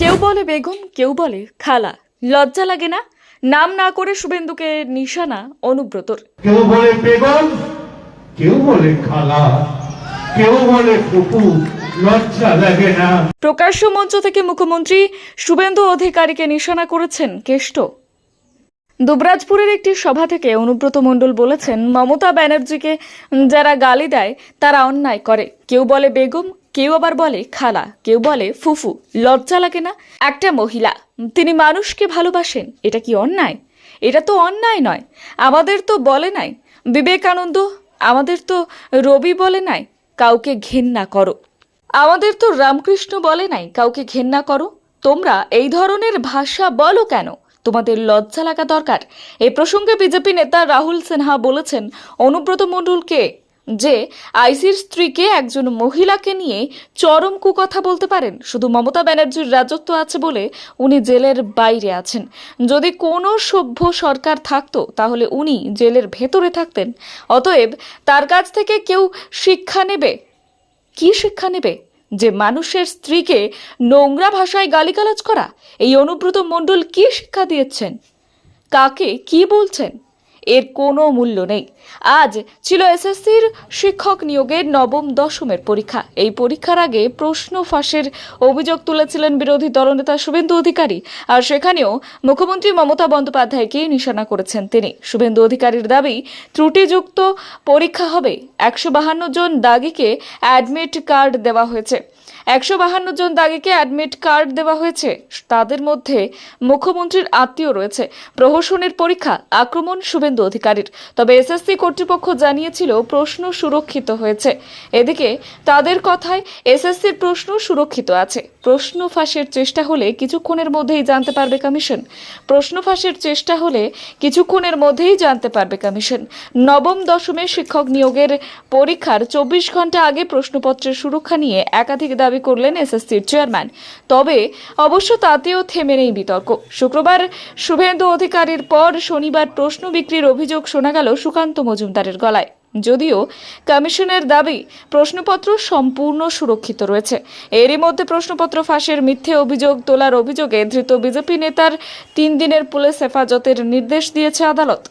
কেউ বলে বেগম কেউ বলে খালা। লজ্জা লাগে না? নাম না করে শুভেন্দুকে নিশানা অনুব্রতর। কেউ বলে বেগম কেউ বলে খালা কেউ বলে ফুপু লজ্জা লাগে না। প্রকাশ্য মঞ্চ থেকে মুখ্যমন্ত্রী শুভেন্দু অধিকারীকে নিশানা করেছেন কেষ্ট। দুবরাজপুরের একটি সভা থেকে অনুব্রত মণ্ডল বলেছেন মমতা ব্যানার্জিকে যারা গালি দেয় তারা অন্যায় করে। কেউ বলে বেগম কেউ আবার বলে খালা, কেউ বলে ফুফু, লজ্জা লাগে না? একটা মহিলা, তিনি মানুষকে ভালোবাসেন, এটা কি অন্যায়? এটা তো অন্যায় নয়, আমাদের তো বলে নাই। বিবেকানন্দ, আমাদের তো রবি বলে নাই, কাউকে ঘেন্না করো। আমাদের তো রামকৃষ্ণ বলে নাই, কাউকে ঘেন্না করো। তোমরা এই ধরনের ভাষা বলো কেন? তোমাদের লজ্জা লাগা দরকার। এই প্রসঙ্গে বিজেপি নেতা রাহুল সিনহা বলেছেন, অনুব্রত মণ্ডলকে যে আইসির স্ত্রীকে একজন মহিলাকে নিয়ে চরম কুকথা বলতে পারেন। শুধু মমতা ব্যানার্জির রাজত্ব আছে বলে উনি জেলের বাইরে আছেন। যদি কোনো সভ্য সরকার থাকতো, তাহলে উনি জেলের ভেতরে থাকতেন। অতএব তার কাছ থেকে কেউ শিক্ষা নেবে? কি শিক্ষা নেবে? যে মানুষের স্ত্রীকে নোংরা ভাষায় গালিগালাজ করা? এই অনুব্রত মণ্ডল কি শিক্ষা দিয়েছেন? কাকে কি বলছেন? এর কোনো মূল্য নেই। আজ ছিল এসএসসির শিক্ষক নিয়োগের নবম, দশমের পরীক্ষা। এই পরীক্ষার আগে প্রশ্ন ফাঁসের অভিযোগ তুলেছিলেন বিরোধী দলনেতা শুভেন্দু অধিকারী। আর সেখানেও মুখ্যমন্ত্রী মমতা বন্দ্যোপাধ্যায়কে নিশানা করেছেন তিনি। শুভেন্দু অধিকারীর দাবি, ত্রুটিযুক্ত পরীক্ষা হবে। একশো বাহান্ন জন দাগিকে অ্যাডমিট কার্ড দেওয়া হয়েছে। একশো বাহান্ন জন দাগিকে অ্যাডমিট কার্ড দেওয়া হয়েছে। তাদের মধ্যে মুখ্যমন্ত্রীর আত্মীয় রয়েছে। প্রহসনের পরীক্ষা, আক্রমণ শুভেন্দু অধিকারীর। তবে এসএসসি কর্তৃপক্ষ জানিয়েছিল প্রশ্ন সুরক্ষিত হয়েছে। এদিকে তাদের কথায় এসএসসির প্রশ্ন সুরক্ষিত আছে। প্রশ্ন ফাঁসের চেষ্টা হলে কিছুক্ষণের মধ্যেই জানতে পারবে কমিশন। প্রশ্ন ফাঁসের চেষ্টা হলে কিছুক্ষণের মধ্যেই জানতে পারবে কমিশন। নবম দশমে শিক্ষক নিয়োগের পরীক্ষার চব্বিশ ঘণ্টা আগে প্রশ্নপত্রের সুরক্ষা নিয়ে একাধিক দাবি করলেন এসএসসির চেয়ারম্যান। তবে অবশ্য তাতেও থেমে নেই বিতর্ক। শুক্রবার শুভেন্দু অধিকারীর পর শনিবার প্রশ্ন বিক্রির অভিযোগ শোনা গেল সুকান্ত মজুমদারের গলায়। যদিও কমিশনের দাবি, প্রশ্নপত্র সম্পূর্ণ সুরক্ষিত রয়েছে। এরই মধ্যে প্রশ্নপত্র ফাঁসের মিথ্যে অভিযোগ তোলার অভিযোগে ধৃত বিজেপি নেতার তিন দিনের পুলিশ হেফাজতের নির্দেশ দিয়েছে আদালত।